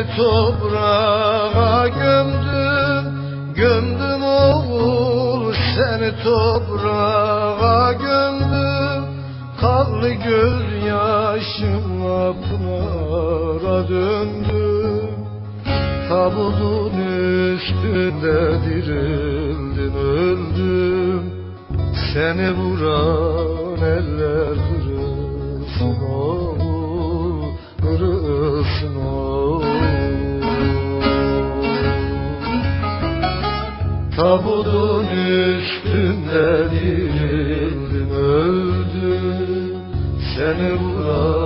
seni toprağa gömdüm. Gömdüm oğul seni toprağa gömdüm. Kanlı göz yaşımla pınara döndüm. Tabutun üstünde dirildim öldüm. Seni vuran eller kırılsın oğul kırılsın oğul. Tabutun üstünde dirildin öldüm Seni vuran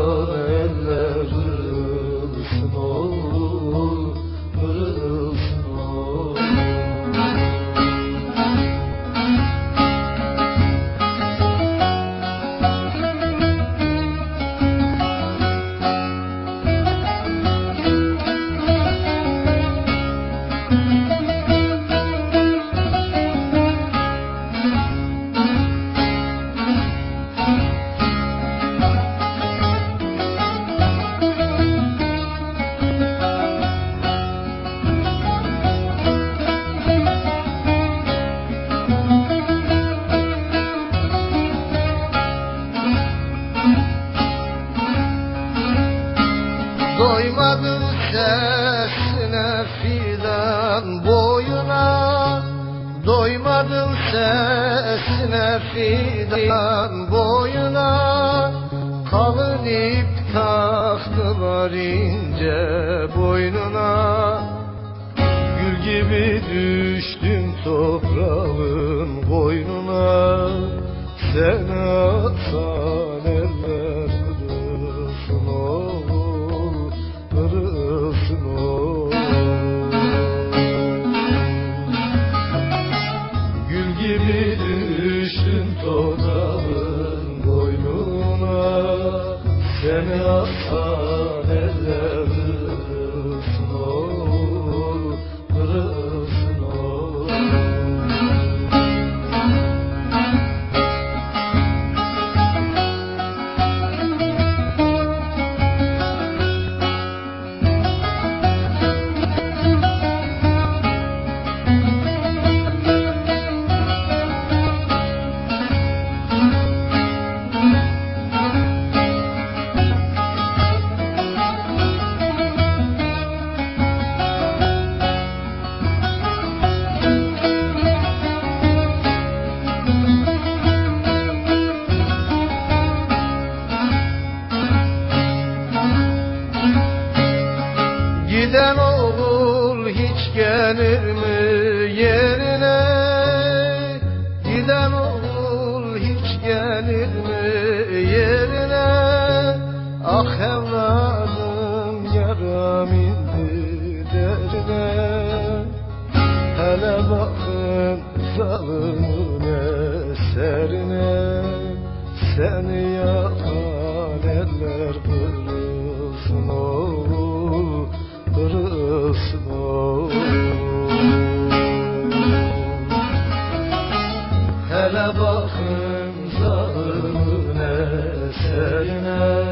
fidan boyuna Doymadım sesine fidan boyuna. Kalın ip taktılar ince boynuna. Gül gibi düştüm toprağın boynuna. Sen atsan gibi düştüm toprağın boynuna. Seni atsan Giden oğul hiç gelir mi yerine? Giden oğul hiç gelir mi yerine? Ah evladım yaram indi derine Hele bakın zalımın eserine Seni yakan eller kırılsın Turn up.